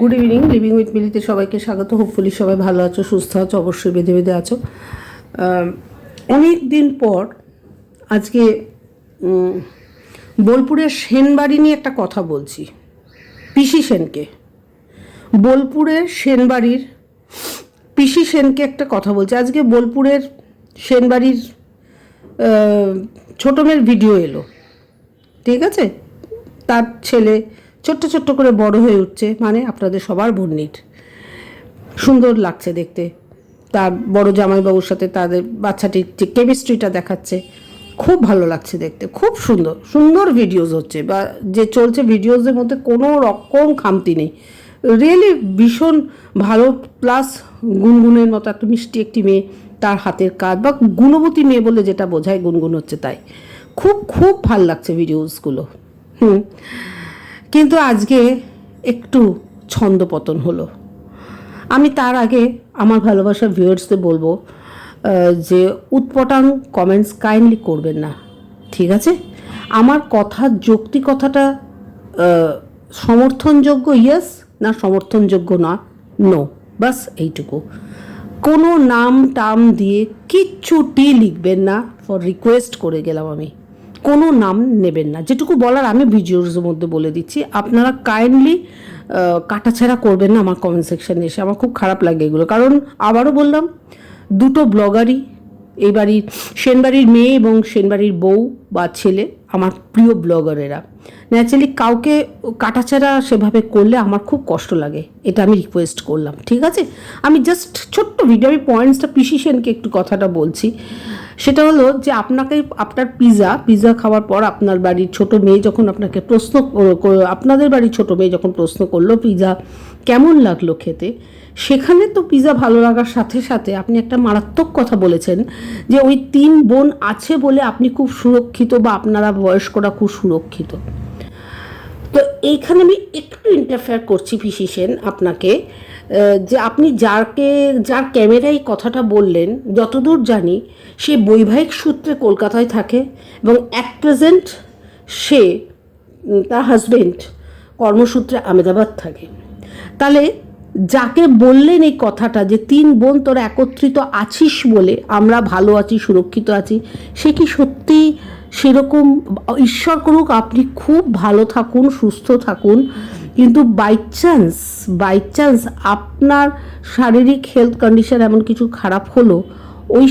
Good evening living with মিলিতে সবাইকে স্বাগত। হোপফুলি সবাই ভালো আছো, সুস্থ আছো, অবশ্যই বেঁধে বেঁধে আছো। অনেক দিন পর আজকে বোলপুরের সেনবাড়ি নিয়ে একটা কথা বলছি। পিসি সেনকে। বোলপুরের সেনবাড়ির পিসি সেনকে একটা কথা বলছি। আজকে বোলপুরের সেনবাড়ির ছোটো মেয়ের ভিডিও এলো। ঠিক আছে? তার ছেলে ছোট্ট ছোট্ট করে বড় হয়ে উঠছে মানে আপনাদের সবার বন্নির। সুন্দর লাগছে দেখতে। তার বড় জামাইবাবুর সাথে তাদের বাচ্চাটির যে কেমিস্ট্রিটা দেখাচ্ছে, খুব ভালো লাগছে দেখতে। খুব সুন্দর সুন্দর ভিডিওস হচ্ছে। বা যে চলছে ভিডিওসের মধ্যে কোনো রকম খামতি নেই। রিয়েলি ভীষণ ভালো প্লাস গুনগুনের মতো একটা মিষ্টি একটি মেয়ে তার হাতের কাজ, বা গুণবতী মেয়ে বলে যেটা বোঝায় গুনগুন হচ্ছে তাই। খুব খুব ভালো লাগছে ভিডিওসগুলো হুম। কিন্তু আজকে একটু ছন্দপতন হলো। আমি তার আগে আমার ভালোবাসার ভিউয়ার্সদের বলব যে উৎপটাং কমেন্টস কাইন্ডলি করবেন না ঠিক আছে? আমার কথার যৌক্তিকতাটা আহ, সমর্থনযোগ্য ইয়েস না সমর্থনযোগ্য না নো বাস এইটুকু। কোনো নাম টাম দিয়ে কিচ্ছুটি লিখবেন না ফর রিকোয়েস্ট করে গেলাম আমি। কোনো নাম নেবেন না। যেটুকু বলার আমি ভিডিওর মধ্যে বলে দিচ্ছি। আপনারা কাইন্ডলি কাটাছেড়া করবেন না আমার কমেন্ট সেকশানে এসে। আমার খুব খারাপ লাগে এগুলো। কারণ আবারও বললাম, দুটো ব্লগারই এই বাড়ির সেনবাড়ির মেয়ে এবং সেনবাড়ির বউ বা ছেলে আমার প্রিয় ব্লগারেরা ন্যাচারালি কাউকে কাটাছেড়া সেভাবে করলে আমার খুব কষ্ট লাগে। এটা আমি রিকোয়েস্ট করলাম। ঠিক আছে? আমি জাস্ট ছোট্ট ভিডিও আমি পয়েন্টসটা পিসি সেনকে একটু কথাটা বলছি। সেটা হলো যে আপনাকে, আপনার পিৎজা পিৎজা খাওয়ার পর আপনার বাড়ির ছোট মেয়ে যখন আপনাকে প্রশ্ন আপনাদের বাড়ির ছোট মেয়ে যখন প্রশ্ন করল পিৎজা কেমন লাগল খেতে, সেখানে তো পিৎজা ভালো লাগার সাথে সাথে আপনি একটা মারাত্মক কথা বলেছেন যে ওই তিন বোন আছে বলে আপনি খুব সুরক্ষিত বা আপনারা বয়স্করা খুব সুরক্ষিত। তো এইখানে আমি একটু ইন্টারফেয়ার করছি পিসি সেন আপনাকে যে আপনি যারকে, যার ক্যামেরায় কথাটা বললেন, যতদূর জানি সে বৈবাহিক সূত্রে কলকাতায় থাকে এবং অ্যাট প্রেজেন্ট সে তার হাজবেন্ড কর্মসূত্রে আমেদাবাদ থাকে। তাহলে যাকে বললেন এই কথাটা যে তিন বোন তোরা একত্রিত আছিস বলে, আমরা ভালো আছি, সুরক্ষিত আছি, সে কি সত্যি সেরকম ঈশ্বর করুক, আপনি খুব ভালো থাকুন, সুস্থ থাকুন। কিন্তু বাই চান্স বাই চান্স আপনার শারীরিক হেলথ কন্ডিশন এমন কিছু খারাপ হলো, ওই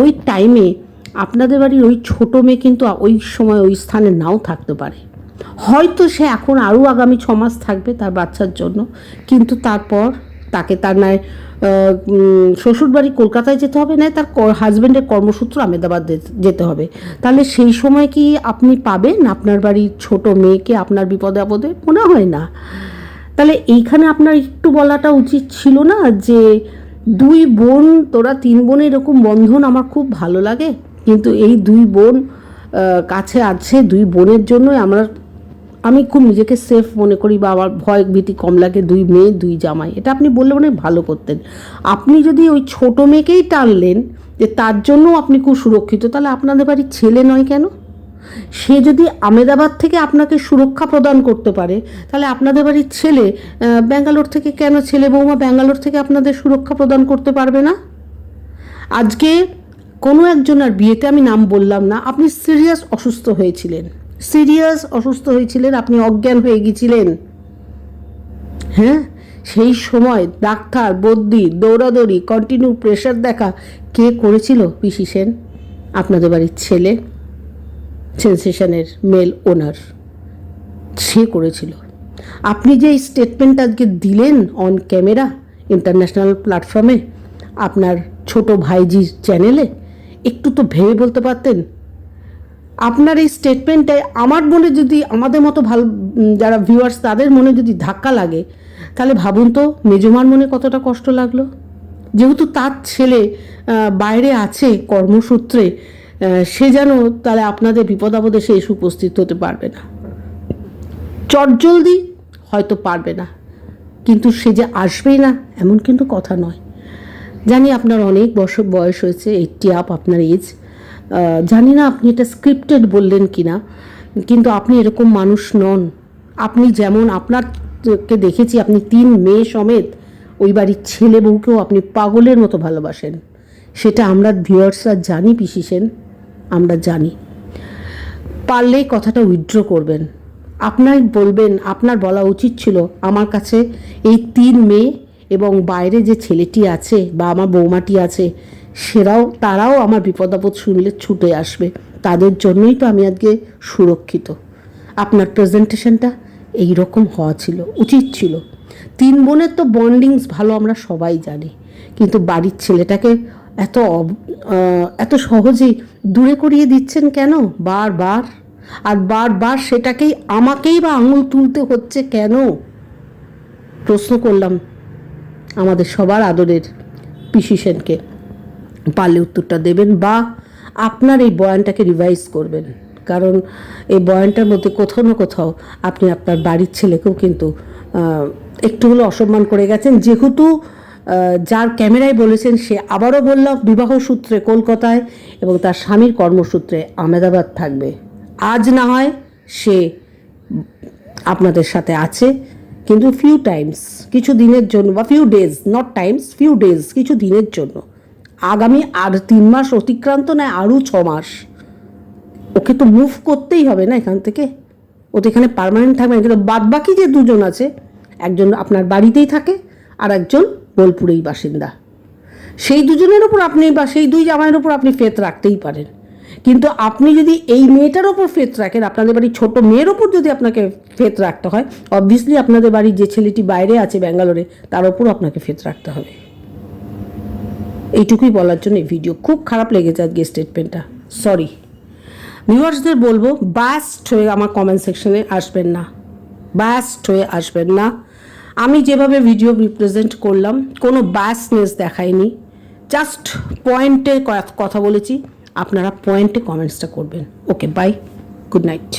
ওই টাইমে আপনাদের বাড়ির ওই ছোটো মেয়ে কিন্তু ওই সময় ওই স্থানে নাও থাকতে পারে। হয়তো সে এখন আরও আগামী ছ মাস থাকবে তার বাচ্চার জন্য, কিন্তু তারপর তাকে তার নয় শ্বশুরবাড়ি কলকাতায় যেতে হবে নয় তার হাজব্যান্ডের কর্মসূত্র আমেদাবাদ যেতে হবে। তাহলে সেই সময় কি আপনি পাবেন? আপনার বাড়ির ছোট মেয়েকে আপনার বিপদে আপদে? মনে হয় না। তাহলে এইখানে আপনার একটু বলাটা উচিত ছিল না যে, দুই বোন, তোরা তিন বোনের এরকম বন্ধন আমার খুব ভালো লাগে। কিন্তু এই দুই বোন কাছে আছে, দুই বোনের জন্যই আমরা আমি খুব নিজেকে সেফ মনে করি বা আমার ভয় ভীতি কম লাগে দুই মেয়ে, দুই জামাই। এটা আপনি বললে অনেক ভালো করতেন। আপনি যদি ওই ছোট মেয়েকেই টানলেন যে তার জন্য আপনি খুব সুরক্ষিত, তাহলে আপনাদের বাড়ির ছেলে নয় কেন? সে যদি আমেদাবাদ থেকে আপনাকে সুরক্ষা প্রদান করতে পারে, তাহলে আপনাদের বাড়ির ছেলে ব্যাঙ্গালোর থেকে কেন ছেলে বৌমা ব্যাঙ্গালোর থেকে আপনাদের সুরক্ষা প্রদান করতে পারবে না? আজকে কোনো একজনের বিয়েতে আমি নাম বললাম না, আপনি সিরিয়াস অসুস্থ হয়েছিলেন। সিরিয়াস অসুস্থ হয়েছিলেন, আপনি অজ্ঞান হয়ে গেছিলেন হ্যাঁ? সেই সময় ডাক্তার বদ্যি দৌড়াদৌড়ি কন্টিনিউ প্রেশার দেখা, কে করেছিল? পিসি সেন, আপনাদের বাড়ির ছেলে সেন্সেশনের মেল ওনার সে করেছিল। আপনি যে স্টেটমেন্ট আজকে দিলেন অন ক্যামেরা ইন্টারন্যাশনাল প্ল্যাটফর্মে আপনার ছোট ভাইজির চ্যানেলে একটু তো ভেবে বলতে পারতেন আপনার এই স্টেটমেন্টে আমার মনে যদি, আমাদের মতো ভালো, যারা ভিউয়ার্স তাদের মনে যদি ধাক্কা লাগে, তাহলে ভাবুন তো, মেজমার মনে কতটা কষ্ট লাগল? যেহেতু তার ছেলে বাইরে আছে কর্মসূত্রে সে যেন তাহলে আপনাদের বিপদ আপদে সে এসে উপস্থিত হতে পারবে না। চটজলদি হয়তো পারবে না, কিন্তু সে যে আসবেই না, এমন কিন্তু কথা নয়। জানি আপনার অনেক বছর বয়স হয়েছে এইটটি আপ আপনার এজ জানি না আপনি এটা স্ক্রিপ্টেড বললেন কি না কিন্তু আপনি এরকম মানুষ নন। আপনি যেমন আপনাকে দেখেছি, আপনি তিন মেয়ে সমেত ওই বাড়ির ছেলে বউকেও আপনি পাগলের মতো ভালোবাসেন। সেটা আমরা ভিউয়ার্সরা জানি, পিসি সেন, আমরা জানি। পারলে কথাটা উইথড্র করবেন। আপনার বলবেন, আপনার বলা উচিত ছিল, আমার কাছে এই তিন মেয়ে এবং বাইরে যে ছেলেটি আছে বা আমার বৌমাটি আছে সেরাও, তারাও আমার বিপদ আপদ শুনলে ছুটে আসবে। তাদের জন্যই তো আমি আজকে সুরক্ষিত। আপনার প্রেজেন্টেশনটা এই রকম হওয়া ছিল, উচিত ছিল। তিন বোনের তো বন্ডিংস ভালো আমরা সবাই জানি। কিন্তু বাড়ির ছেলেটাকে এত এত সহজেই দূরে করিয়ে দিচ্ছেন কেন? বারবার। আর বারবার সেটাকেই, আমাকেই বা আঙুল তুলতে হচ্ছে কেন? প্রশ্ন করলাম আমাদের সবার আদরের পিসি সেনকে। পারলে উত্তরটা দেবেন বা আপনার এই বয়ানটাকে রিভাইজ করবেন। কারণ এই বয়ানটার মধ্যে কোথাও না কোথাও আপনি আপনার বাড়ির ছেলেকেও কিন্তু একটু হলেও অসম্মান করে গেছেন। যেহেতু যার ক্যামেরায় বলেছেন, সে আবারও বললাম বিবাহ সূত্রে কলকাতায় এবং তার স্বামীর কর্মসূত্রে আহমেদাবাদ থাকবে। আজ না হয় সে আপনাদের সাথে আছে, কিন্তু ফিউ টাইমস কিছু দিনের জন্য বা few days not times few days কিছু দিনের জন্য। আগামী আর তিন মাস অতিক্রান্ত নয়, আরও ছ মাস। ওকে তো মুভ করতেই হবে না এখান থেকে। ও তো এখানে পার্মানেন্ট থাকবে না, কিন্তু বাদ বাকি যে দুজন আছে, একজন আপনার বাড়িতেই থাকে আর একজন বোলপুরেই বাসিন্দা। সেই দুজনের ওপর আপনি বা সেই দুই জামাইয়ের ওপর আপনি ফেত রাখতেই পারেন। কিন্তু আপনি যদি এই মেয়েটার ওপর ফেত রাখেন, আপনাদের বাড়ির ছোট মেয়ের ওপর যদি আপনাকে ফেত রাখতে হয় অবভিয়াসলি আপনাদের বাড়ির যে ছেলেটি বাইরে আছে ব্যাঙ্গালোরে, তার ওপর আপনাকে ফেত রাখতে হবে। এইটুকুই বলার জন্য এই ভিডিও খুব খারাপ লেগেছে আজকে স্টেটমেন্টটা সরি ভিউয়ার্সদের বলব বাস্ট হয়ে আমার কমেন্ট সেকশনে আসবেন না। বাস্ট হয়ে আসবেন না। আমি যেভাবে ভিডিও রিপ্রেজেন্ট করলাম, কোনো ব্যাসনেস দেখায়নি। জাস্ট পয়েন্টে কথা বলেছি। আপনারা পয়েন্টে কমেন্টসটা করবেন। Okay bye good night